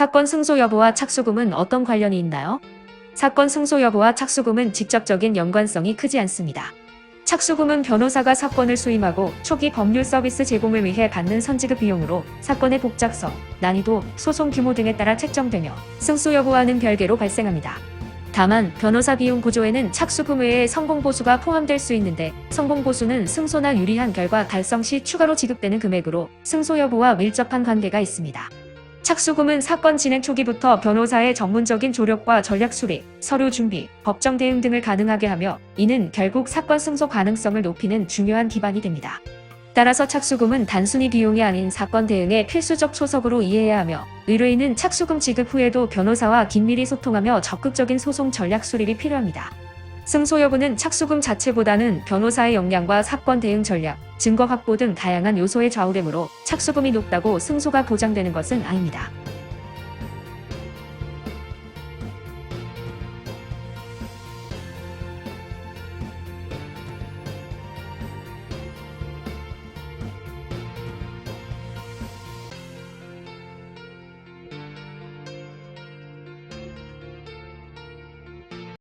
사건 승소 여부와 착수금은 어떤 관련이 있나요? 사건 승소 여부와 착수금은 직접적인 연관성이 크지 않습니다. 착수금은 변호사가 사건을 수임하고 초기 법률 서비스 제공을 위해 받는 선지급 비용으로 사건의 복잡성, 난이도, 소송 규모 등에 따라 책정되며 승소 여부와는 별개로 발생합니다. 다만 변호사 비용 구조에는 착수금 외에 성공보수가 포함될 수 있는데 성공보수는 승소나 유리한 결과 달성 시 추가로 지급되는 금액으로 승소 여부와 밀접한 관계가 있습니다. 착수금은 사건 진행 초기부터 변호사의 전문적인 조력과 전략 수립, 서류 준비, 법정 대응 등을 가능하게 하며 이는 결국 사건 승소 가능성을 높이는 중요한 기반이 됩니다. 따라서 착수금은 단순히 비용이 아닌 사건 대응의 필수적 초석으로 이해해야 하며 의뢰인은 착수금 지급 후에도 변호사와 긴밀히 소통하며 적극적인 소송 전략 수립이 필요합니다. 승소 여부는 착수금 자체보다는 변호사의 역량과 사건 대응 전략, 증거 확보 등 다양한 요소에 좌우되므로 착수금이 높다고 승소가 보장되는 것은 아닙니다.